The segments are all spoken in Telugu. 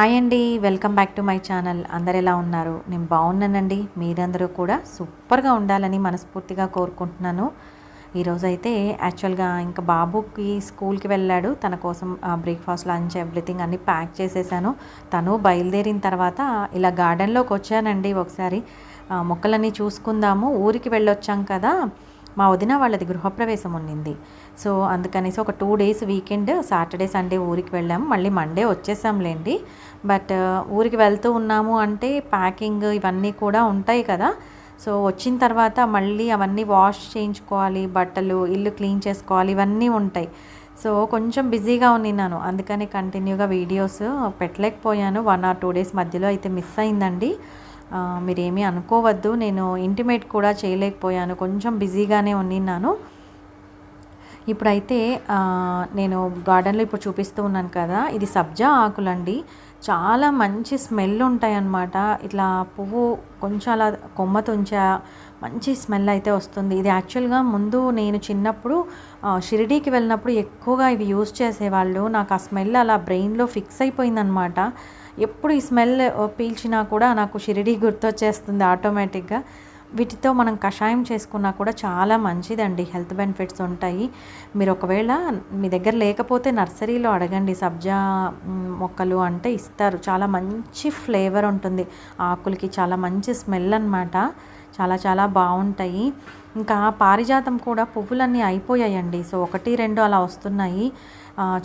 హాయ్ అండి welcome back to my channel. అందరు ఎలా ఉన్నారు? నేను బాగున్నానండి. మీరందరూ కూడా సూపర్గా ఉండాలని మనస్ఫూర్తిగా కోరుకుంటున్నాను. ఈరోజు అయితే యాక్చువల్గా ఇంకా బాబుకి స్కూల్కి వెళ్ళాడు. తన కోసం బ్రేక్ఫాస్ట్ లంచ్ ఎవ్రీథింగ్ అన్నీ ప్యాక్ చేసేసాను. తను బయలుదేరిన తర్వాత ఇలా గార్డెన్లోకి వచ్చానండి ఒకసారి. మొక్కలన్నీ చూసుకుందాము. ఊరికి వెళ్ళొచ్చాం కదా. మా వదిన వాళ్ళది గృహప్రవేశం ఉన్నింది. సో అందుకనేసి ఒక two days weekend Saturday Sunday ఊరికి వెళ్ళాము మళ్ళీ మండే వచ్చేసాంలేండి. బట్ ఊరికి వెళ్తూ ఉన్నాము అంటే ప్యాకింగ్ ఇవన్నీ కూడా ఉంటాయి కదా. సో వచ్చిన తర్వాత మళ్ళీ అవన్నీ వాష్ చేయించుకోవాలి బట్టలు ఇల్లు క్లీన్ చేసుకోవాలి ఇవన్నీ ఉంటాయి. సో కొంచెం బిజీగా ఉన్నాను అందుకని కంటిన్యూగా వీడియోస్ పెట్టలేకపోయాను. వన్ ఆర్ టూ డేస్ మధ్యలో అయితే మిస్ అయిందండి. మీరేమీ అనుకోవద్దు. నేను ఇంటిమేట్ కూడా చేయలేకపోయాను. కొంచెం బిజీగానే ఉన్నాను ఇప్పుడైతే నేను గార్డెన్లో ఇప్పుడు చూపిస్తూ ఉన్నాను కదా. ఇది సబ్జా ఆకులండి. చాలా మంచి స్మెల్ ఉంటాయన్నమాట. ఇట్లా పువ్వు కొంచెం అలా కొమ్మ తుంచా మంచి స్మెల్ అయితే వస్తుంది. ఇది యాక్చువల్గా ముందు నేను చిన్నప్పుడు షిరిడీకి వెళ్ళినప్పుడు ఎక్కువగా ఇవి యూజ్ చేసేవాళ్ళు. నాకు ఆ స్మెల్ అలా బ్రెయిన్లో ఫిక్స్ అయిపోయిందనమాట ఎప్పుడు ఈ స్మెల్ పీల్చినా కూడా నాకు షిరిడీ గుర్తొచ్చేస్తుంది ఆటోమేటిక్గా. వీటితో మనం కషాయం చేసుకున్నా కూడా చాలా మంచిదండి. హెల్త్ బెనిఫిట్స్ ఉంటాయి. మీరు ఒకవేళ మీ దగ్గర లేకపోతే నర్సరీలో అడగండి. సబ్జా మొక్కలు అంటే ఇస్తారు. చాలా మంచి ఫ్లేవర్ ఉంటుంది. ఆకులకి చాలా మంచి స్మెల్ అన్నమాట. చాలా చాలా బాగుంటాయి. ఇంకా పారిజాతం కూడా పువ్వులన్నీ అయిపోయాయండి. సో ఒకటి రెండు అలా వస్తున్నాయి.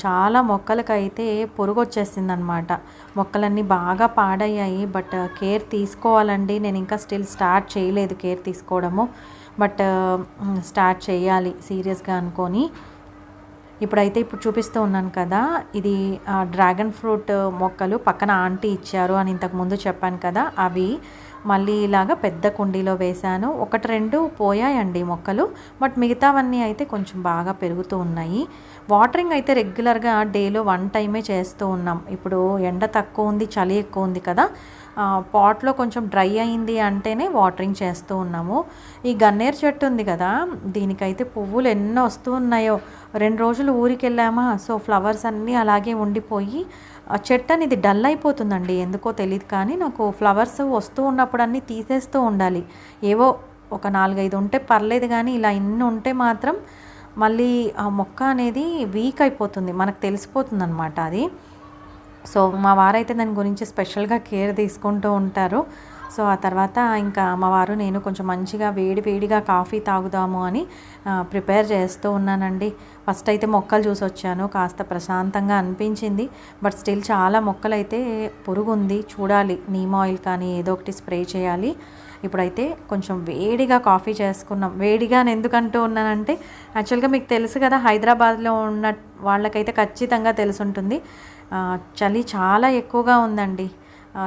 చాలా మొక్కలకైతే పురుగు వచ్చేసింది అనమాట మొక్కలన్నీ బాగా పాడయ్యాయి. బట్ కేర్ తీసుకోవాలండి. నేను ఇంకా స్టిల్ స్టార్ట్ చేయలేదు కేర్ తీసుకోవడము. బట్ స్టార్ట్ చేయాలి సీరియస్గా అనుకొని. ఇప్పుడైతే ఇప్పుడు చూపిస్తూ ఉన్నాను కదా ఇది డ్రాగన్ ఫ్రూట్ మొక్కలు పక్కన ఆంటీ ఇచ్చారు అని ఇంతకు ముందు చెప్పాను కదా అవి మళ్ళీ ఇలాగ పెద్ద కుండీలో వేశాను. ఒకటి రెండు పోయాయండి మొక్కలు బట్ మిగతావన్నీ అయితే కొంచెం బాగా పెరుగుతూ ఉన్నాయి. వాటరింగ్ అయితే రెగ్యులర్గా డేలో వన్ టైమే చేస్తూ ఉన్నాం. ఇప్పుడు ఎండ తక్కువ ఉంది చలి ఎక్కువ ఉంది కదా పాట్లో కొంచెం డ్రై అయింది అంటేనే వాటరింగ్ చేస్తూ ఉన్నాము. ఈ గన్నేరు చెట్టు ఉంది కదా దీనికైతే పువ్వులు ఎన్నో వస్తూ ఉన్నాయో. రెండు రోజులు ఊరికి వెళ్ళామా సో ఫ్లవర్స్ అన్నీ అలాగే ఉండిపోయి ఆ చెట్టు అనేది డల్ అయిపోతుందండి ఎందుకో తెలియదు కానీ నాకు ఫ్లవర్స్ వస్తూ ఉన్నప్పుడు అన్నీ తీసేస్తూ ఉండాలి. ఏవో ఒక నాలుగైదు ఉంటే పర్లేదు కానీ ఇలా ఇన్ని ఉంటే మాత్రం మళ్ళీ ఆ మొక్క అనేది వీక్ అయిపోతుంది మనకు తెలిసిపోతుంది అనమాట అది. సో మా వారైతే దాని గురించి స్పెషల్గా కేర్ తీసుకుంటూ ఉంటారు. సో ఆ తర్వాత ఇంకా మా వారు నేను కొంచెం మంచిగా వేడి వేడిగా కాఫీ తాగుదాము అని ప్రిపేర్ చేస్తూ ఉన్నానండి. ఫస్ట్ అయితే మొక్కలు చూసి వచ్చాను. కాస్త ప్రశాంతంగా అనిపించింది. బట్ స్టిల్ చాలా మొక్కలు అయితే పురుగు ఉంది చూడాలి. నీమ్ ఆయిల్ కానీ ఏదో ఒకటి స్ప్రే చేయాలి. ఇప్పుడైతే కొంచెం వేడిగా కాఫీ చేసుకున్నాం. వేడిగా అని ఎందుకంటూ ఉన్నానంటే యాక్చువల్గా మీకు తెలుసు కదా హైదరాబాద్లో ఉన్న వాళ్ళకైతే ఖచ్చితంగా తెలుసుంటుంది. చలి చాలా ఎక్కువగా ఉందండి.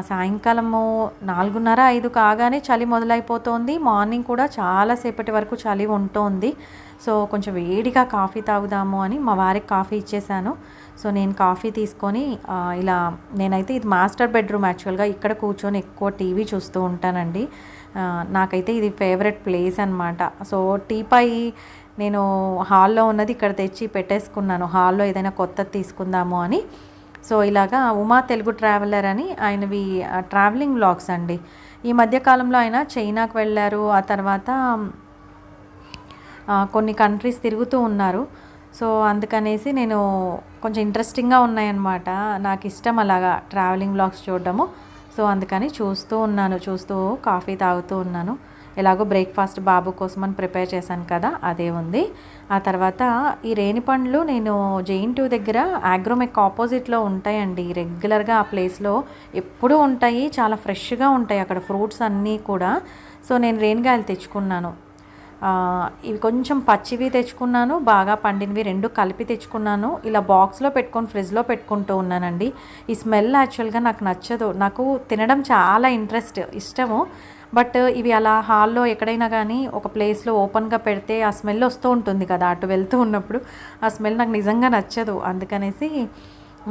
సాయంకాలము నాలుగున్నర ఐదు కాగానే చలి మొదలైపోతుంది. మార్నింగ్ కూడా చాలాసేపటి వరకు చలి ఉంటుంది. సో కొంచెం వేడిగా కాఫీ తాగుదాము అని మా వారికి కాఫీ ఇచ్చేసాను సో నేను కాఫీ తీసుకొని ఇలా నేనైతే ఇది మాస్టర్ బెడ్రూమ్ యాక్చువల్గా ఇక్కడ కూర్చొని ఎక్కువ టీవీ చూస్తూ ఉంటానండి. నాకైతే ఇది ఫేవరెట్ ప్లేస్ అనమాట సో టీపై నేను హాల్లో ఉన్నది ఇక్కడ తెచ్చి పెట్టేసుకున్నాను. హాల్లో ఏదైనా కొత్తది తీసుకుందాము అని. సో ఇలాగా ఉమా తెలుగు ట్రావెలర్ అని ఆయనవి ట్రావెలింగ్ బ్లాగ్స్ అండి. ఈ మధ్యకాలంలో ఆయన చైనాకు వెళ్ళారు ఆ తర్వాత కొన్ని కంట్రీస్ తిరుగుతూ ఉన్నారు. సో అందుకనేసి నేను కొంచెం ఇంట్రెస్టింగ్గా ఉన్నాయన్నమాట. నాకు ఇష్టం అలాగా ట్రావెలింగ్ బ్లాగ్స్ చూడడము. సో అందుకని చూస్తూ ఉన్నాను చూస్తూ కాఫీ తాగుతూ ఉన్నాను. ఎలాగో బ్రేక్ఫాస్ట్ బాబు కోసం అని ప్రిపేర్ చేశాను కదా అదే ఉంది. ఆ తర్వాత ఈ రేణి పండ్లు నేను జైన్ టూ దగ్గర ఆగ్రోమెక్ ఆపోజిట్లో ఉంటాయండి. రెగ్యులర్గా ఆ ప్లేస్లో ఎప్పుడూ ఉంటాయి చాలా ఫ్రెష్గా ఉంటాయి అక్కడ ఫ్రూట్స్ అన్నీ కూడా. సో నేను రేణిగాయలు తెచ్చుకున్నాను. ఇవి కొంచెం పచ్చివి తెచ్చుకున్నాను బాగా పండినవి రెండు కలిపి తెచ్చుకున్నాను. ఇలా బాక్స్లో పెట్టుకొని ఫ్రిడ్జ్లో పెట్టుకుంటూ ఉన్నానండి. ఈ స్మెల్ యాక్చువల్గా నాకు నచ్చదు. నాకు తినడం చాలా ఇంట్రెస్ట్ ఇష్టము. బట్ ఇవి అలా హాల్లో ఎక్కడైనా కానీ ఒక ప్లేస్లో ఓపెన్గా పెడితే ఆ స్మెల్ వస్తూ ఉంటుంది కదా అటు వెళ్తూ ఉన్నప్పుడు. ఆ స్మెల్ నాకు నిజంగా నచ్చదు. అందుకనేసి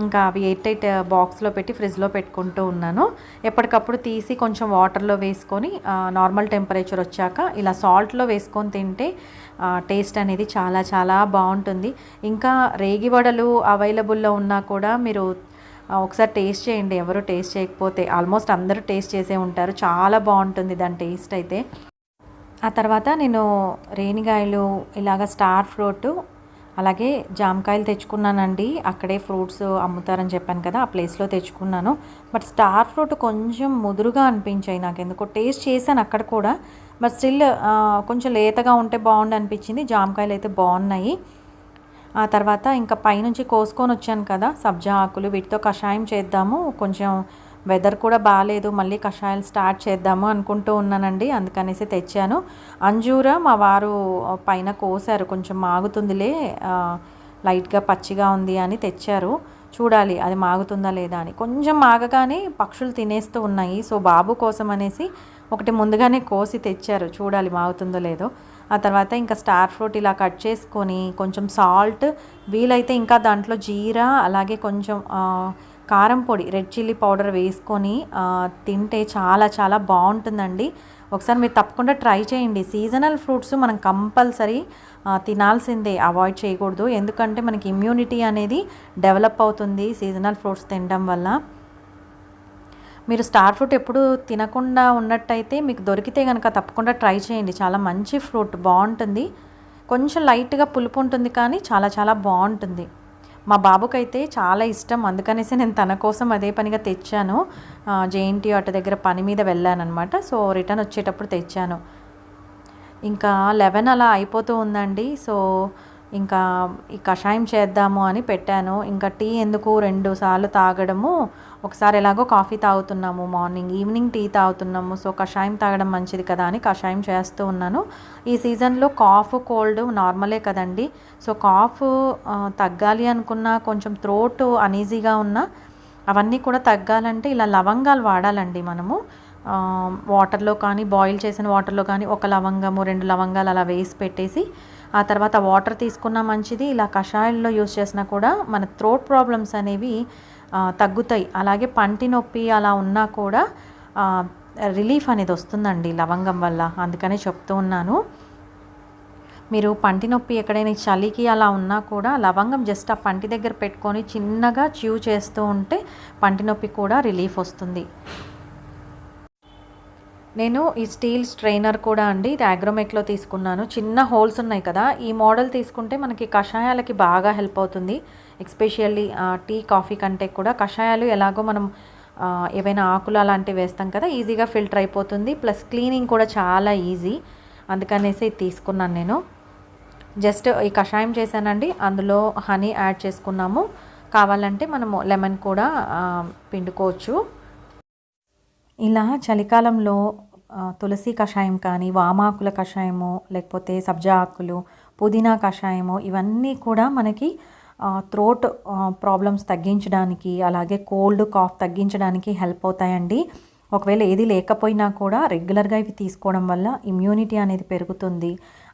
ఇంకా అవి ఎయిట్ ఎయిట్ బాక్స్లో పెట్టి ఫ్రిడ్జ్లో పెట్టుకుంటూ ఉన్నాను. ఎప్పటికప్పుడు తీసి కొంచెం వాటర్లో వేసుకొని నార్మల్ టెంపరేచర్ వచ్చాక ఇలా సాల్ట్లో వేసుకొని తింటే టేస్ట్ అనేది చాలా చాలా బాగుంటుంది. ఇంకా రేగి వడలు అవైలబుల్లో ఉన్నా కూడా మీరు ఒకసారి టేస్ట్ చేయండి ఎవరు టేస్ట్ చేయకపోతే. ఆల్మోస్ట్ అందరూ టేస్ట్ చేసే ఉంటారు. చాలా బాగుంటుంది దాని టేస్ట్ అయితే. ఆ తర్వాత నేను రేణిగాయలు ఇలాగ స్టార్ ఫ్రూట్ అలాగే జామకాయలు తెచ్చుకున్నానండి. అక్కడే ఫ్రూట్స్ అమ్ముతారని చెప్పాను కదా ఆ ప్లేస్లో తెచ్చుకున్నాను. బట్ స్టార్ ఫ్రూట్ కొంచెం ముదురుగా అనిపించాయి నాకు ఎందుకో టేస్ట్ చేశాను అక్కడ కూడా. బట్ స్టిల్ కొంచెం లేతగా ఉంటే బాగుండు అనిపించింది జామకాయలు అయితే బాగున్నాయి. ఆ తర్వాత ఇంకా పైనుంచి కోసుకొని వచ్చాను కదా సబ్జా ఆకులు వీటితో కషాయం చేద్దాము. కొంచెం వెదర్ కూడా బాగాలేదు మళ్ళీ కషాయాలు స్టార్ట్ చేద్దాము అనుకుంటూ ఉన్నానండి అందుకనేసి తెచ్చాను. అంజూర మా వారు పైన కోసారు కొంచెం మాగుతుందిలే లైట్గా పచ్చిగా ఉంది అని తెచ్చారు. చూడాలి అది మాగుతుందా లేదా అని. కొంచెం మాగగానే పక్షులు తినేస్తూ ఉన్నాయి సో బాబు కోసం అనేసి ఒకటి ముందుగానే కోసి తెచ్చారు. చూడాలి మాగుతుందో లేదో. ఆ తర్వాత ఇంకా స్టార్ ఫ్రూట్ ఇలా కట్ చేసుకొని కొంచెం సాల్ట్ వీలైతే ఇంకా దాంట్లో జీరా అలాగే కొంచెం కారం పొడి రెడ్ చిల్లీ పౌడర్ వేసుకొని తింటే చాలా చాలా బాగుంటుందండి. ఒకసారి మీరు తప్పకుండా ట్రై చేయండి. సీజనల్ ఫ్రూట్స్ మనం కంపల్సరీ తినాల్సిందే అవాయిడ్ చేయకూడదు. ఎందుకంటే మనకి ఇమ్యూనిటీ అనేది డెవలప్ అవుతుంది సీజనల్ ఫ్రూట్స్ తినడం వల్ల. మీరు స్టార్ ఫ్రూట్ ఎప్పుడు తినకుండా ఉన్నట్టయితే మీకు దొరికితే కనుక తప్పకుండా ట్రై చేయండి. చాలా మంచి ఫ్రూట్ బాగుంటుంది కొంచెం లైట్గా పులుపు ఉంటుంది కానీ చాలా చాలా బాగుంటుంది మా బాబుకైతే చాలా ఇష్టం. అందుకనేసి నేను తన కోసం అదే పనిగా తెచ్చాను. జేఎన్టీ అటు దగ్గర పని మీద వెళ్ళానమాట సో రిటర్న్ వచ్చేటప్పుడు తెచ్చాను. ఇంకా లెవెన్ అలా అయిపోతూ ఉందండి. సో ఇంకా ఈ కషాయం చేద్దాము అని పెట్టాను. ఇంకా టీ ఎందుకు రెండు సార్లు తాగడము. ఒకసారి ఎలాగో కాఫీ తాగుతున్నాము మార్నింగ్ ఈవినింగ్ టీ తాగుతున్నాము. సో కషాయం తాగడం మంచిది కదా అని కషాయం చేస్తూ ఉన్నాను. ఈ సీజన్లో కాఫ్ కోల్డ్ నార్మలే కదండి. సో కాఫ్ తగ్గాలి అనుకున్నా కొంచెం థ్రోట్ అనీజీగా ఉన్నా అవన్నీ కూడా తగ్గాలంటే ఇలా లవంగాలు వాడాలండి మనము. వాటర్లో కానీ బాయిల్ చేసిన వాటర్లో కానీ ఒక లవంగము రెండు లవంగాలు అలా వేసి పెట్టేసి ఆ తర్వాత వాటర్ తీసుకున్నా మంచిది ఇలా కషాయాల్లో యూస్ చేసినా కూడా మన థ్రోట్ ప్రాబ్లమ్స్ అనేవి తగ్గుతాయి. అలాగే పంటి నొప్పి అలా ఉన్నా కూడా రిలీఫ్ అనేది వస్తుందండి లవంగం వల్ల. అందుకనే చెప్తూ ఉన్నాను. మీరు పంటి నొప్పి ఎక్కడైనా చలికి అలా ఉన్నా కూడా లవంగం జస్ట్ ఆ పంటి దగ్గర పెట్టుకొని చిన్నగా చ్యూ చేస్తూ ఉంటే పంటి నొప్పి కూడా రిలీఫ్ వస్తుంది. నేను ఈ స్టీల్ స్ట్రైనర్ కూడా అండి. ఇది అగ్రోమెక్లో తీసుకున్నాను. చిన్న హోల్స్ ఉన్నాయి కదా. ఈ మోడల్ తీసుకుంటే మనకి కషాయాలకి బాగా హెల్ప్ అవుతుంది. ఎక్స్పెషల్లీ టీ కాఫీ కంటే కూడా కషాయాలు ఎలాగో మనం ఏవైనా ఆకులు అలాంటివి వేస్తాం కదా ఈజీగా ఫిల్టర్ అయిపోతుంది. ప్లస్ క్లీనింగ్ కూడా చాలా ఈజీ. అందుకనేసి ఇది తీసుకున్నాను నేను. జస్ట్ ఈ కషాయం చేశానండి. అందులో హనీ యాడ్ చేసుకున్నాము. కావాలంటే మనము లెమన్ కూడా పిండుకోవచ్చు. ఇలా చలికాలంలో తులసి కషాయం కానీ వామాకుల కషాయము లేకపోతే సబ్జా ఆకులు పుదీనా కషాయము ఇవన్నీ కూడా మనకి థ్రోట్ ప్రాబ్లమ్స్ తగ్గించడానికి అలాగే కోల్డ్ కాఫ్ తగ్గించడానికి హెల్ప్ అవుతాయండి. ఒకవేళ ఏది లేకపోయినా కూడా రెగ్యులర్గా ఇవి తీసుకోవడం వల్ల ఇమ్యూనిటీ అనేది పెరుగుతుంది.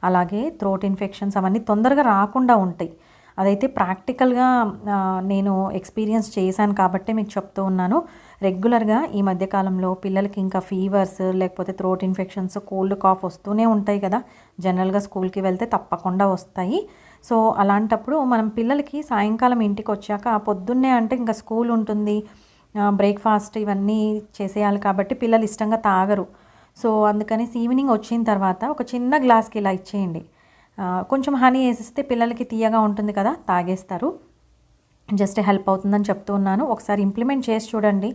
అలాగే థ్రోట్ ఇన్ఫెక్షన్స్ అవన్నీ తొందరగా రాకుండా ఉంటాయి. అదైతే ప్రాక్టికల్గా నేను ఎక్స్పీరియన్స్ చేశాను కాబట్టి మీకు చెప్తూ ఉన్నాను. రెగ్యులర్గా ఈ మధ్యకాలంలో పిల్లలకి ఇంకా ఫీవర్స్ లేకపోతే థ్రోట్ ఇన్ఫెక్షన్స్ కోల్డ్ కాఫ్ వస్తూనే ఉంటాయి కదా. జనరల్గా స్కూల్కి వెళ్తే తప్పకుండా వస్తాయి. సో అలాంటప్పుడు మనం పిల్లలకి సాయంకాలం ఇంటికి వచ్చాక పొద్దున్నే అంటే ఇంకా స్కూల్ ఉంటుంది. బ్రేక్ఫాస్ట్ ఇవన్నీ చేసేయాలి కాబట్టి పిల్లలు ఇష్టంగా తాగరు. సో అందుకని ఈవినింగ్ వచ్చిన తర్వాత ఒక చిన్న గ్లాస్కి ఇలా ఇచ్చేయండి. కొంచెం హనీ వేసిస్తే పిల్లలకి తీయగా ఉంటుంది కదా తాగేస్తారు. జస్ట్ హెల్ప్ అవుతుందని చెప్తూ ఉన్నాను. ఒకసారి ఇంప్లిమెంట్ చేసి చూడండి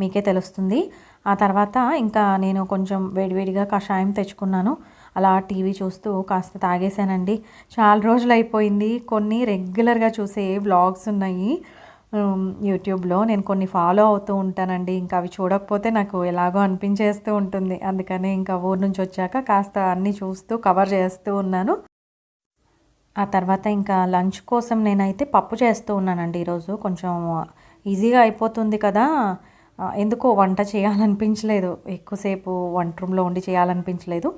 మీకే తెలుస్తుంది. ఆ తర్వాత ఇంకా నేను కొంచెం వేడివేడిగా కషాయం తెచ్చుకున్నాను. అలా టీవీ చూస్తూ కాస్త తాగేశానండి. చాలా రోజులు అయిపోయింది. కొన్ని రెగ్యులర్గా చూసే వ్లాగ్స్ ఉన్నాయి. యూట్యూబ్లో నేను కొన్ని ఫాలో అవుతూ ఉంటానండి. ఇంకా అవి చూడకపోతే నాకు ఎలాగో అనిపించేస్తూ ఉంటుంది. అందుకనే ఇంకా ఊరు నుంచి వచ్చాక కాస్త అన్నీ చూస్తూ కవర్ చేస్తూ ఉన్నాను. ఆ తర్వాత ఇంకా లంచ్ కోసం నేనైతే పప్పు చేస్తూ ఉన్నానండి ఈరోజు. కొంచెం ఈజీగా అయిపోతుంది కదా. ఎందుకో వంట చేయాలనిపించలేదు. ఎక్కువసేపు వంట రూమ్లో ఉండి చేయాలనిపించలేదు.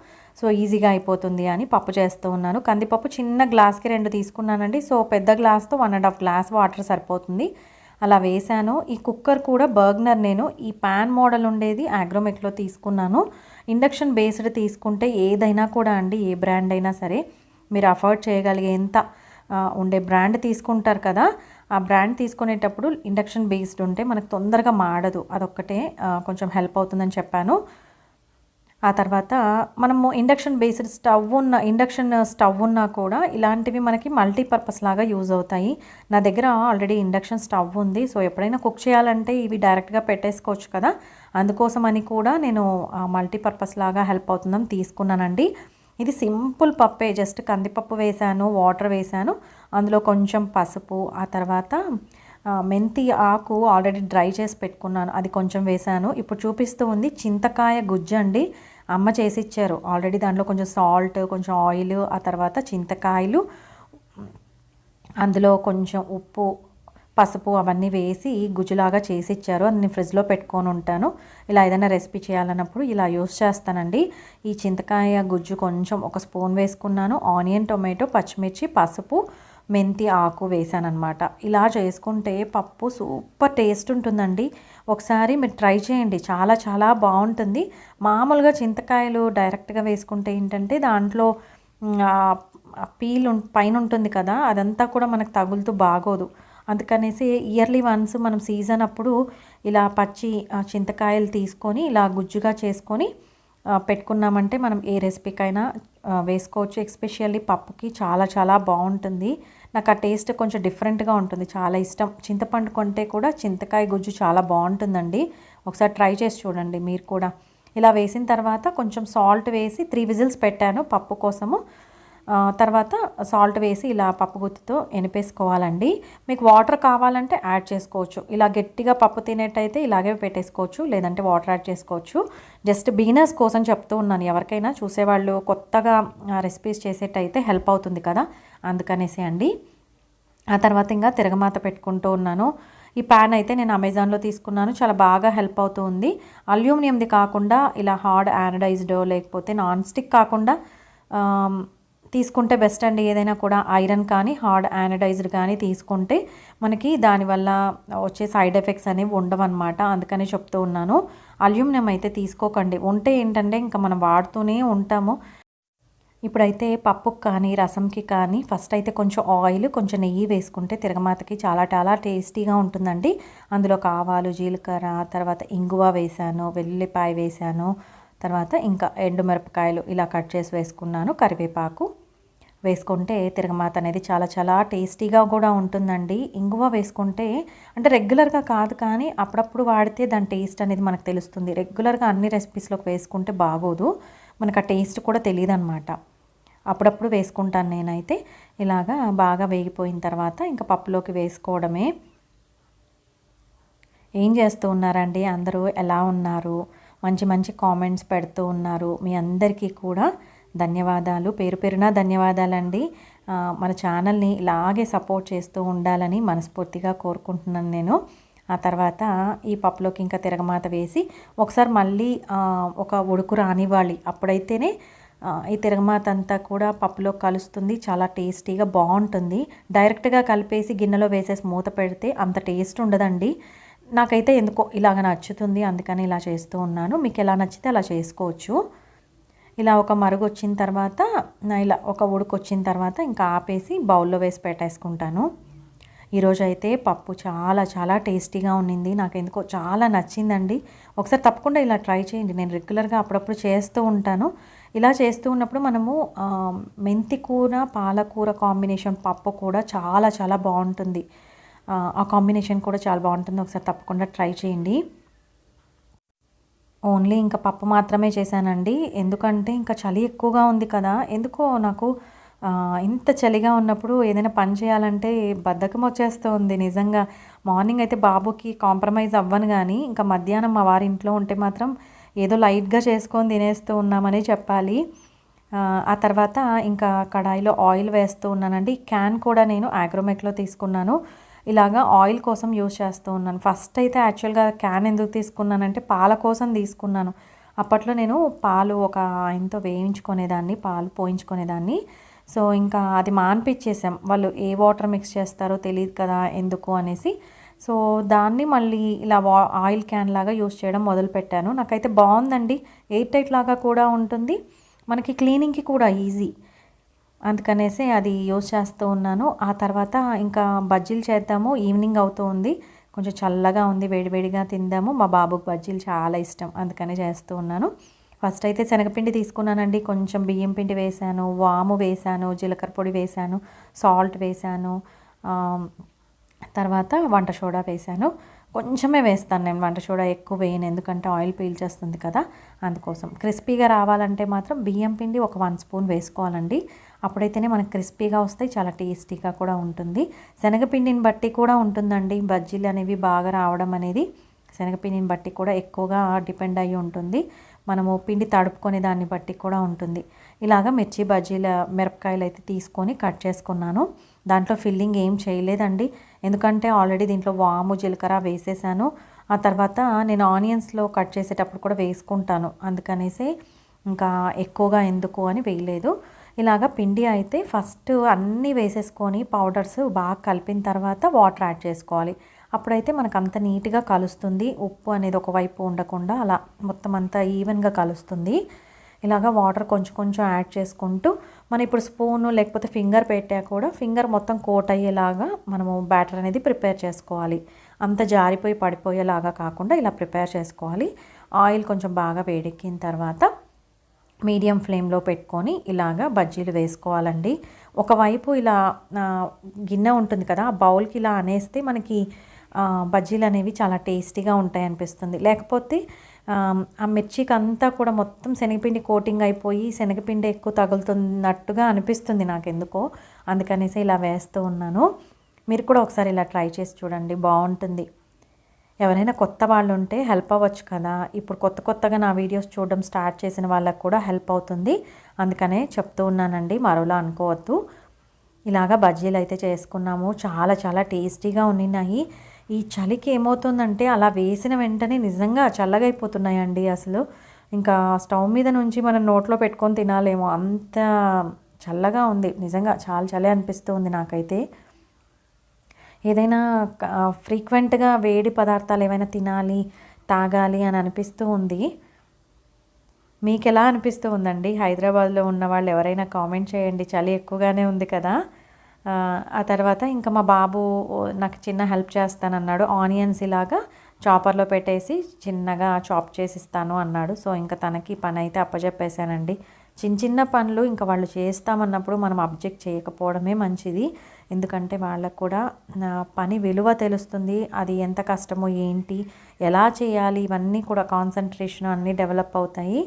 సో ఈజీగా అయిపోతుంది అని పప్పు చేస్తూ ఉన్నాను. కందిపప్పు చిన్న గ్లాస్కి రెండు తీసుకున్నానండి. సో పెద్ద గ్లాస్తో one and half glass water సరిపోతుంది. అలా వేశాను. ఈ కుక్కర్ కూడా బర్గ్నర్ నేను. ఈ ప్యాన్ మోడల్ ఉండేది ఆగ్రోమెక్లో తీసుకున్నాను. ఇండక్షన్ బేస్డ్ తీసుకుంటే ఏదైనా కూడా అండి ఏ బ్రాండ్ అయినా సరే మీరు అఫోర్డ్ చేయగలిగేంత ఎంత ఉండే బ్రాండ్ తీసుకుంటారు కదా ఆ బ్రాండ్ తీసుకునేటప్పుడు ఇండక్షన్ బేస్డ్ ఉంటే మనకు తొందరగా మాడదు. అదొక్కటే కొంచెం హెల్ప్ అవుతుందని చెప్పాను. ఆ తర్వాత మనము ఇండక్షన్ బేస్డ్ స్టవ్ ఉన్న ఇండక్షన్ స్టవ్ ఉన్నా కూడా ఇలాంటివి మనకి మల్టీపర్పస్ లాగా యూజ్ అవుతాయి. నా దగ్గర ఆల్రెడీ ఇండక్షన్ స్టవ్ ఉంది. సో ఎప్పుడైనా కుక్ చేయాలంటే ఇవి డైరెక్ట్గా పెట్టేసుకోవచ్చు కదా. అందుకోసం అని కూడా నేను మల్టీపర్పస్ లాగా హెల్ప్ అవుతుందని తీసుకున్నానండి. ఇది సింపుల్ పప్పే. జస్ట్ కందిపప్పు వేశాను వాటర్ వేశాను అందులో కొంచెం పసుపు ఆ తర్వాత మెంతి ఆకు ఆల్రెడీ డ్రై చేసి పెట్టుకున్నాను. అది కొంచెం వేశాను ఇప్పుడు చూపిస్తూ ఉంది చింతకాయ గుజ్జు అండి. అమ్మ చేసి ఇచ్చారు ఆల్రెడీ దాంట్లో కొంచెం సాల్ట్ కొంచెం ఆయిల్ ఆ తర్వాత చింతకాయలు అందులో కొంచెం ఉప్పు పసుపు అవన్నీ వేసి గుజ్జులాగా చేసి ఇచ్చారు అది నేను ఫ్రిడ్జ్లో పెట్టుకొని ఉంటాను. ఇలా ఏదైనా రెసిపీ చేయాలన్నప్పుడు ఇలా యూస్ చేస్తానండి. ఈ చింతకాయ గుజ్జు కొంచెం ఒక స్పూన్ వేసుకున్నాను. ఆనియన్ టొమాటో పచ్చిమిర్చి పసుపు మెంతి ఆకు వేసానమాట ఇలా చేసుకుంటే పప్పు సూపర్ టేస్ట్ ఉంటుందండి. ఒకసారి మీరు ట్రై చేయండి. చాలా చాలా బాగుంటుంది. మామూలుగా చింతకాయలు డైరెక్ట్గా వేసుకుంటే ఏంటంటే దాంట్లో పీల్ పైన ఉంటుంది కదా అదంతా కూడా మనకు తగులుతూ బాగోదు. అందుకనేసి ఇయర్లీ వన్స్ మనం సీజన్ అప్పుడు ఇలా పచ్చి చింతకాయలు తీసుకొని ఇలా గుజ్జుగా చేసుకొని పెట్టుకున్నామంటే మనం ఏ రెసిపీకైనా వేసుకోవచ్చు. ఎస్పెషల్లీ పప్పుకి చాలా చాలా బాగుంటుంది. నాకు ఆ టేస్ట్ కొంచెం డిఫరెంట్గా ఉంటుంది. చాలా ఇష్టం. చింతపండు కొంటే కూడా చింతకాయ గుజ్జు చాలా బాగుంటుందండి. ఒకసారి ట్రై చేసి చూడండి మీరు కూడా. ఇలా వేసిన తర్వాత కొంచెం సాల్ట్ వేసి త్రీ విజిల్స్ పెట్టాను పప్పు కోసము. తర్వాత సాల్ట్ వేసి ఇలా పప్పు గుత్తితో ఎనిపేసుకోవాలండి. మీకు వాటర్ కావాలంటే యాడ్ చేసుకోవచ్చు. ఇలా గట్టిగా పప్పు తినేటైతే ఇలాగే పెట్టేసుకోవచ్చు లేదంటే వాటర్ యాడ్ చేసుకోవచ్చు. జస్ట్ బిగినర్స్ కోసం చెప్తూ ఉన్నాను ఎవరికైనా చూసేవాళ్ళు కొత్తగా రెసిపీస్ చేసేటైతే హెల్ప్ అవుతుంది కదా అందుకనేసి అండి. ఆ తర్వాత ఇంకా తిరగమాత పెట్టుకుంటూ ఉన్నాను. ఈ ప్యాన్ అయితే నేను అమెజాన్లో తీసుకున్నాను చాలా బాగా హెల్ప్ అవుతూ ఉంది. అల్యూమినియంది కాకుండా ఇలా హార్డ్ యానడైజ్డ్ లేకపోతే నాన్ స్టిక్ కాకుండా తీసుకుంటే బెస్ట్ అండి. ఏదైనా కూడా ఐరన్ కానీ హార్డ్ యానడైజ్డ్ కానీ తీసుకుంటే మనకి దానివల్ల వచ్చే సైడ్ ఎఫెక్ట్స్ అనేవి ఉండవన్నమాట. అందుకని చెప్తూ ఉన్నాను. అల్యూమినియం అయితే తీసుకోకండి. ఉంటే ఏంటంటే ఇంకా మనం వాడుతూనే ఉంటాము. ఇప్పుడైతే పప్పుకి కానీ రసంకి కానీ ఫస్ట్ అయితే కొంచెం ఆయిల్ కొంచెం నెయ్యి వేసుకుంటే తిరగమాతకి చాలా చాలా టేస్టీగా ఉంటుందండి. అందులో ఆవాలు జీలకర్ర తర్వాత ఇంగువ వేసాను వెల్లుల్లిపాయ వేసాను తర్వాత ఇంకా ఎండుమిరపకాయలు ఇలా కట్ చేసి వేసుకున్నాను కరివేపాకు. వేసుకుంటే తిరగమాత అనేది చాలా చాలా టేస్టీగా కూడా ఉంటుందండి. ఇంగువ వేసుకుంటే అంటే రెగ్యులర్గా కాదు కానీ అప్పుడప్పుడు వాడితే దాని టేస్ట్ అనేది మనకు తెలుస్తుంది. రెగ్యులర్గా అన్ని రెసిపీస్లోకి వేసుకుంటే బాగోదు. మనకు ఆ టేస్ట్ కూడా తెలియదు అనమాట అప్పుడప్పుడు వేసుకుంటాను నేనైతే. ఇలాగా బాగా వేగిపోయిన తర్వాత ఇంకా పప్పులోకి వేసుకోవడమే. ఏం చేస్తూ ఉన్నారండి? అందరూ ఎలా ఉన్నారు? మంచి మంచి కామెంట్స్ పెడుతూ ఉన్నారు. మీ అందరికీ కూడా ధన్యవాదాలు. పేరు పేరున ధన్యవాదాలండి. మన ఛానల్ని ఇలాగే సపోర్ట్ చేస్తూ ఉండాలని మనస్ఫూర్తిగా కోరుకుంటున్నాను నేను. ఆ తర్వాత ఈ పప్పులోకి ఇంకా తిరగమాత వేసి ఒకసారి మళ్ళీ ఒక ఉడుకు రానివ్వాలి. అప్పుడైతేనే ఈ తిరగమాత అంతా కూడా పప్పులో కలుస్తుంది. చాలా టేస్టీగా బాగుంటుంది. డైరెక్ట్గా కలిపేసి గిన్నెలో వేసేసి మూత పెడితే అంత టేస్ట్ ఉండదండి. నాకైతే ఎందుకో ఇలాగ నచ్చుతుంది. అందుకని ఇలా చేస్తూ ఉన్నాను. మీకు ఎలా నచ్చితే అలా చేసుకోవచ్చు. ఇలా ఒక మరుగు వచ్చిన తర్వాత నా ఇలా ఒక ఉడుకు వచ్చిన తర్వాత ఇంకా ఆపేసి బౌల్లో వేసి పెట్టేసుకుంటాను. ఈరోజు అయితే పప్పు చాలా చాలా టేస్టీగా ఉన్నింది. నాకు ఎందుకో చాలా నచ్చిందండి. ఒకసారి తప్పకుండా ఇలా ట్రై చేయండి. నేను రెగ్యులర్గా అప్పుడప్పుడు చేస్తూ ఉంటాను. ఇలా చేస్తూ ఉన్నప్పుడు మనము మెంతి కూర పాలకూర కాంబినేషన్ పప్పు కూడా చాలా చాలా బాగుంటుంది. ఆ కాంబినేషన్ కూడా చాలా బాగుంటుంది. ఒకసారి తప్పకుండా ట్రై చేయండి. ఓన్లీ ఇంకా పప్పు మాత్రమే చేశానండి. ఎందుకంటే ఇంకా చలి ఎక్కువగా ఉంది కదా ఎందుకో నాకు ఇంత చలిగా ఉన్నప్పుడు ఏదైనా పని చేయాలంటే బద్ధకం వచ్చేస్తుంది నిజంగా. మార్నింగ్ అయితే బాబుకి కాంప్రమైజ్ అవ్వను కానీ ఇంకా మధ్యాహ్నం మా వారి ఇంట్లో ఉంటే మాత్రం ఏదో లైట్గా చేసుకొని తినేస్తూ ఉన్నామని చెప్పాలి. ఆ, ఆ తర్వాత ఇంకా కడాయిలో ఆయిల్ వేస్తూ ఉన్నానండి. క్యాన్ కూడా నేను ఆగ్రోమెక్లో తీసుకున్నాను. ఇలాగా ఆయిల్ కోసం యూజ్ చేస్తూ ఉన్నాను. ఫస్ట్ అయితే యాక్చువల్గా క్యాన్ ఎందుకు తీసుకున్నానంటే పాల కోసం తీసుకున్నాను. అప్పట్లో నేను పాలు ఒక ఆయనతో వేయించుకునేదాన్ని పాలు పోయించుకునేదాన్ని. సో ఇంకా అది మాన్పిచ్చేసాం వాళ్ళు ఏ వాటర్ మిక్స్ చేస్తారో తెలియదు కదా ఎందుకు అనేసి. సో దాన్ని మళ్ళీ ఇలా వా ఆయిల్ క్యాన్ లాగా యూస్ చేయడం మొదలుపెట్టాను. నాకైతే బాగుందండి. ఎయిర్ టైట్ లాగా కూడా ఉంటుంది. మనకి క్లీనింగ్కి కూడా ఈజీ. అందుకనేసి అది యూజ్ చేస్తూ ఉన్నాను. ఆ తర్వాత ఇంకా బజ్జీలు చేద్దాము. ఈవినింగ్ అవుతూ ఉంది. కొంచెం చల్లగా ఉంది. వేడివేడిగా తిందాము. మా బాబుకు బజ్జీలు చాలా ఇష్టం. అందుకనే చేస్తూ ఉన్నాను. ఫస్ట్ అయితే శనగపిండి తీసుకున్నానండి. కొంచెం బియ్యం పిండి వేశాను. వాము వేశాను. జీలకర్ర పొడి వేశాను. సాల్ట్ వేశాను. తర్వాత వంట సోడా వేశాను. కొంచెమే వేస్తాను నేను. వంట సోడా ఎక్కువ వేయను. ఎందుకంటే ఆయిల్ పీల్చేస్తుంది కదా. అందుకోసం. క్రిస్పీగా రావాలంటే మాత్రం బియ్యం పిండి ఒక వన్ స్పూన్ వేసుకోవాలండి. అప్పుడైతేనే మనకు క్రిస్పీగా వస్తాయి చాలా టేస్టీగా కూడా ఉంటుంది. శనగపిండిని బట్టి కూడా ఉంటుందండి. బజ్జీలు అనేవి బాగా రావడం అనేది శనగపిండిని బట్టి కూడా ఎక్కువగా డిపెండ్ అయ్యి ఉంటుంది. మనము పిండి తడుపుకునే దాన్ని బట్టి కూడా ఉంటుంది. ఇలాగ మిర్చి బజ్జీల మిరపకాయలు అయితే తీసుకొని కట్ చేసుకున్నాను. దాంట్లో ఫిల్లింగ్ ఏం చేయలేదండి. ఎందుకంటే ఆల్రెడీ దీంట్లో వాము జీలకర్ర వేసేసాను. ఆ తర్వాత నేను ఆనియన్స్లో కట్ చేసేటప్పుడు కూడా వేసుకుంటాను. అందుకనేసి ఇంకా ఎక్కువగా ఎందుకు అని వేయలేదు. ఇలాగ పిండి అయితే ఫస్ట్ అన్నీ వేసేసుకొని పౌడర్స్ బాగా కలిపిన తర్వాత వాటర్ యాడ్ చేసుకోవాలి. అప్పుడైతే మనకు అంత నీట్గా కలుస్తుంది. ఉప్పు అనేది ఒకవైపు ఉండకుండా అలా మొత్తం అంతా ఈవెన్గా కలుస్తుంది. ఇలాగ వాటర్ కొంచెం కొంచెం యాడ్ చేసుకుంటూ మనం ఇప్పుడు స్పూను లేకపోతే ఫింగర్ పెట్టా కూడా ఫింగర్ మొత్తం కోట్ అయ్యేలాగా మనము బ్యాటర్ అనేది ప్రిపేర్ చేసుకోవాలి. అంత జారిపోయి పడిపోయేలాగా కాకుండా ఇలా ప్రిపేర్ చేసుకోవాలి. ఆయిల్ కొంచెం బాగా వేడెక్కిన తర్వాత మీడియం ఫ్లేమ్లో పెట్టుకొని ఇలాగా బజ్జీలు వేసుకోవాలండి. ఒకవైపు ఇలా గిన్నె ఉంటుంది కదా ఆ బౌల్కి ఇలా అనేస్తే మనకి బజ్జీలు అనేవి చాలా టేస్టీగా ఉంటాయి అనిపిస్తుంది లేకపోతే ఆ మిర్చికి అంతా కూడా మొత్తం శనగపిండి కోటింగ్ అయిపోయి శనగపిండి ఎక్కువ తగులుతున్నట్టుగా అనిపిస్తుంది నాకు ఎందుకో అందుకనేసి ఇలా వేస్తూ ఉన్నాను. మీరు కూడా ఒకసారి ఇలా ట్రై చేసి చూడండి బాగుంటుంది. ఎవరైనా కొత్త వాళ్ళు ఉంటే హెల్ప్ అవ్వచ్చు కదా. ఇప్పుడు కొత్త కొత్తగా నా వీడియోస్ చూడడం స్టార్ట్ చేసిన వాళ్ళకు కూడా హెల్ప్ అవుతుంది. అందుకనే చెప్తూ ఉన్నానండి మరోలా అనుకోవద్దు. ఇలాగా బజ్జీలు అయితే చేసుకున్నాము. చాలా చాలా టేస్టీగా ఉన్నాయి ఈ చలికి ఏమవుతుందంటే అలా వేసిన వెంటనే నిజంగా చల్లగైపోతున్నాయండి అసలు. ఇంకా స్టవ్ మీద నుంచి మనం నోట్లో పెట్టుకొని తినాలేమో. అంత చల్లగా ఉంది. నిజంగా చాలా చలి అనిపిస్తూ ఉంది నాకైతే. ఏదైనా ఫ్రీక్వెంట్గా వేడి పదార్థాలు ఏమైనా తినాలి తాగాలి అని అనిపిస్తూ ఉంది. మీకు ఎలా అనిపిస్తూ ఉందండి? హైదరాబాద్లో ఉన్న వాళ్ళు ఎవరైనా కామెంట్ చేయండి. చలి ఎక్కువగానే ఉంది కదా. ఆ తర్వాత ఇంకా మా బాబు నాకు చిన్న హెల్ప్ చేస్తానన్నాడు. ఆనియన్స్ ఇలాగా చాపర్లో పెట్టేసి చిన్నగా చాప్ చేసిస్తాను అన్నాడు. సో ఇంకా తనకి పని అయితే అప్పచెప్పేశానండి చిన్న చిన్న పనులు ఇంకా వాళ్ళు చేస్తామన్నప్పుడు మనం అబ్జెక్ట్ చేయకపోవడమే మంచిది. ఎందుకంటే వాళ్ళకు కూడా పని విలువ తెలుస్తుంది అది ఎంత కష్టమో ఏంటి ఎలా చేయాలి ఇవన్నీ కూడా కాన్సన్ట్రేషన్ అన్నీ డెవలప్ అవుతాయి.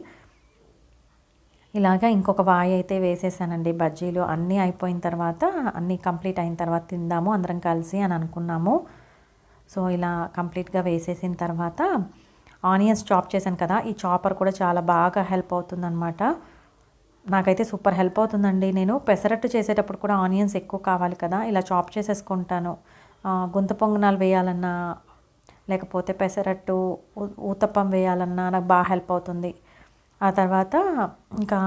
ఇలాగా ఇంకొక వాయి అయితే వేసేసానండి బజ్జీలు అన్నీ అయిపోయిన తర్వాత అన్నీ కంప్లీట్ అయిన తర్వాత తిందాము అందరం కలిసి అని అనుకున్నాము. సో ఇలా కంప్లీట్గా వేసేసిన తర్వాత ఆనియన్స్ చాప్ చేశాను కదా ఈ చాపర్ కూడా చాలా బాగా హెల్ప్ అవుతుందన్నమాట. నాకైతే సూపర్ హెల్ప్ అవుతుందండి. నేను పెసరట్టు చేసేటప్పుడు కూడా ఆనియన్స్ ఎక్కువ కావాలి కదా ఇలా చాప్ చేసేసుకుంటాను. గుంత పొంగనాలు వేయాలన్నా లేకపోతే పెసరట్టు ఊతప్పం వేయాలన్నా నాకు బాగా హెల్ప్ అవుతుంది. ఆ తర్వాత ఇంకా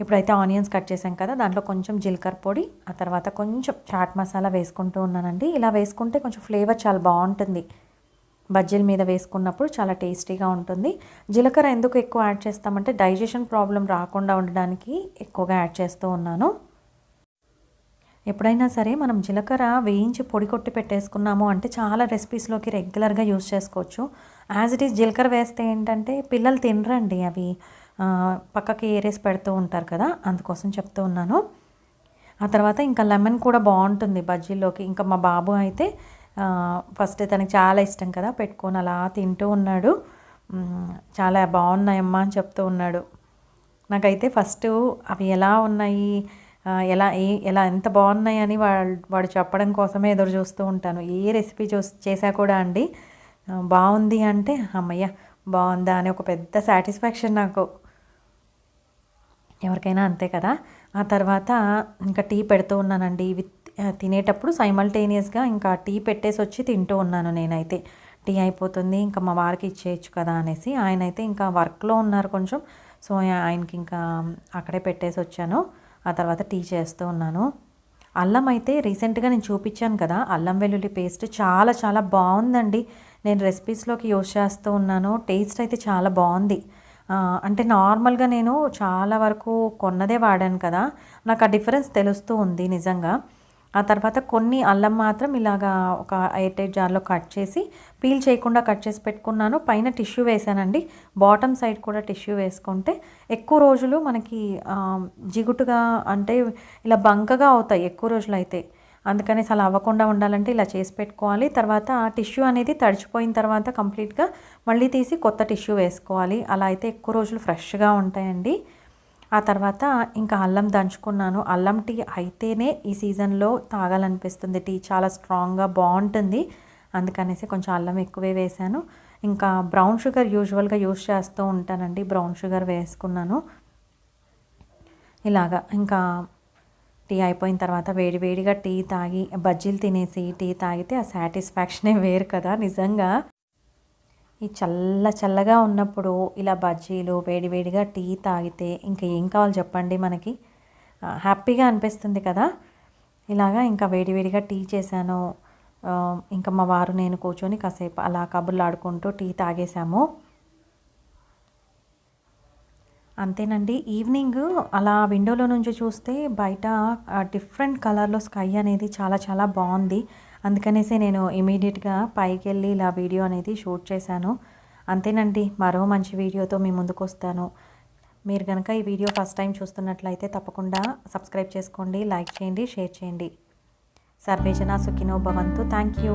ఇప్పుడైతే ఆనియన్స్ కట్ చేసాం కదా దాంట్లో కొంచెం జీలకర్ర పొడి ఆ తర్వాత కొంచెం చాట్ మసాలా వేసుకుంటూ ఉన్నానండి. ఇలా వేసుకుంటే కొంచెం ఫ్లేవర్ చాలా బాగుంటుంది. బజ్జీల మీద వేసుకున్నప్పుడు చాలా టేస్టీగా ఉంటుంది. జీలకర్ర ఎందుకు ఎక్కువ యాడ్ చేస్తామంటే డైజెషన్ ప్రాబ్లం రాకుండా ఉండడానికి ఎక్కువగా యాడ్ చేస్తూ ఉన్నాను. ఎప్పుడైనా సరే మనం జీలకర్ర వేయించి పొడి కొట్టి పెట్టేసుకున్నాము అంటే చాలా రెసిపీస్లోకి రెగ్యులర్గా యూస్ చేసుకోవచ్చు. యాజ్ ఇట్ ఈస్ జీలకర్ర వేస్తే ఏంటంటే పిల్లలు తినరండి అవి. పక్కకి ఏరేసి పెడుతూ ఉంటారు కదా అందుకోసం చెప్తూ ఉన్నాను. ఆ తర్వాత ఇంకా లెమన్ కూడా బాగుంటుంది బజ్జీలోకి ఇంకా మా బాబు అయితే ఫస్ట్ తనకి చాలా ఇష్టం కదా పెట్టుకొని అలా తింటూ ఉన్నాడు. చాలా బాగున్నాయమ్మా అని చెప్తూ ఉన్నాడు. నాకైతే ఫస్ట్ అవి ఎలా ఉన్నాయి ఎలా ఏ ఎలా ఎంత బాగున్నాయని వాడు వాడు చెప్పడం కోసమే ఎదురు చూస్తూ ఉంటాను. ఏ రెసిపీ చూ చేసా కూడా అండి. బాగుంది అంటే అమ్మయ్య బాగుందా అని ఒక పెద్ద సాటిస్ఫాక్షన్ నాకు. ఎవరికైనా అంతే కదా. ఆ తర్వాత ఇంకా టీ పెడుతూ ఉన్నానండి విత్ తినేటప్పుడు సైమల్టేనియస్గా ఇంకా టీ పెట్టేసి వచ్చి తింటూ ఉన్నాను నేనైతే. టీ అయిపోతుంది ఇంకా మా వారికి ఇచ్చేయచ్చు కదా అనేసి ఆయన అయితే ఇంకా వర్క్లో ఉన్నారు కొంచెం. సో ఆయనకి ఇంకా అక్కడే పెట్టేసి వచ్చాను. ఆ తర్వాత టీ చేస్తూ ఉన్నాను. అల్లం అయితే రీసెంట్గా నేను చూపించాను కదా అల్లం వెల్లుల్లి పేస్ట్ చాలా చాలా బాగుందండి. నేను రెసిపీస్లోకి యూస్ చేస్తూ ఉన్నాను. టేస్ట్ అయితే చాలా బాగుంది. అంటే నార్మల్గా నేను చాలా వరకు కొన్నదే వాడాను కదా. నాకు ఆ డిఫరెన్స్ తెలుస్తూ ఉంది నిజంగా. ఆ తర్వాత కొన్ని అల్లం మాత్రం ఇలాగా ఒక ఎయిర్ టైట్ జార్లో కట్ చేసి పీల్ చేయకుండా కట్ చేసి పెట్టుకున్నాను. పైన టిష్యూ వేసానండి బాటమ్ సైడ్ కూడా టిష్యూ వేసుకుంటే ఎక్కువ రోజులు మనకి జిగుటుగా అంటే ఇలా బంకగా అవుతాయి ఎక్కువ రోజులు అయితే అందుకనేసి అలా అవ్వకుండా ఉండాలంటే ఇలా చేసి పెట్టుకోవాలి. తర్వాత ఆ టిష్యూ అనేది తడిచిపోయిన తర్వాత కంప్లీట్గా మళ్ళీ తీసి కొత్త టిష్యూ వేసుకోవాలి. అలా అయితే ఎక్కువ రోజులు ఫ్రెష్గా ఉంటాయండి. ఆ తర్వాత ఇంకా అల్లం దంచుకున్నాను. అల్లం టీ అయితేనే ఈ సీజన్లో తాగాలనిపిస్తుంది. టీ చాలా స్ట్రాంగ్గా బాగుంటుంది. అందుకనేసి కొంచెం అల్లం ఎక్కువే వేశాను. ఇంకా బ్రౌన్ షుగర్ యూజువల్గా యూజ్ చేస్తూ ఉంటానండి. బ్రౌన్ షుగర్ వేసుకున్నాను. ఇలాగా ఇంకా టీ అయిపోయిన తర్వాత వేడి వేడిగా టీ తాగి బజ్జీలు తినేసి టీ తాగితే ఆ సాటిస్ఫాక్షనే వేరు కదా నిజంగా. ఈ చల్ల చల్లగా ఉన్నప్పుడు ఇలా బజ్జీలు వేడివేడిగా టీ తాగితే ఇంకా ఏం కావాలి చెప్పండి మనకి? హ్యాపీగా అనిపిస్తుంది కదా? ఇలాగా ఇంకా వేడివేడిగా టీ చేశాను. ఇంకా మా వారు నేను కూర్చొని కాసేపు అలా కబుర్లు ఆడుకుంటూ టీ తాగేశాము. అంతేనండి ఈవినింగ్ అలా విండోలో నుంచి చూస్తే బయట డిఫరెంట్ కలర్లో స్కై అనేది చాలా చాలా బాగుంది. అందుకనేసి నేను ఇమీడియట్గా పైకి వెళ్ళి ఇలా వీడియో అనేది షూట్ చేశాను. అంతేనండి మరో మంచి వీడియోతో మీ ముందుకు వస్తాను మీరు కనుక ఈ వీడియో ఫస్ట్ టైం చూస్తున్నట్లయితే తప్పకుండా సబ్స్క్రైబ్ చేసుకోండి లైక్ చేయండి షేర్ చేయండి. సర్వేజన సుఖినో భవంతు. Thank you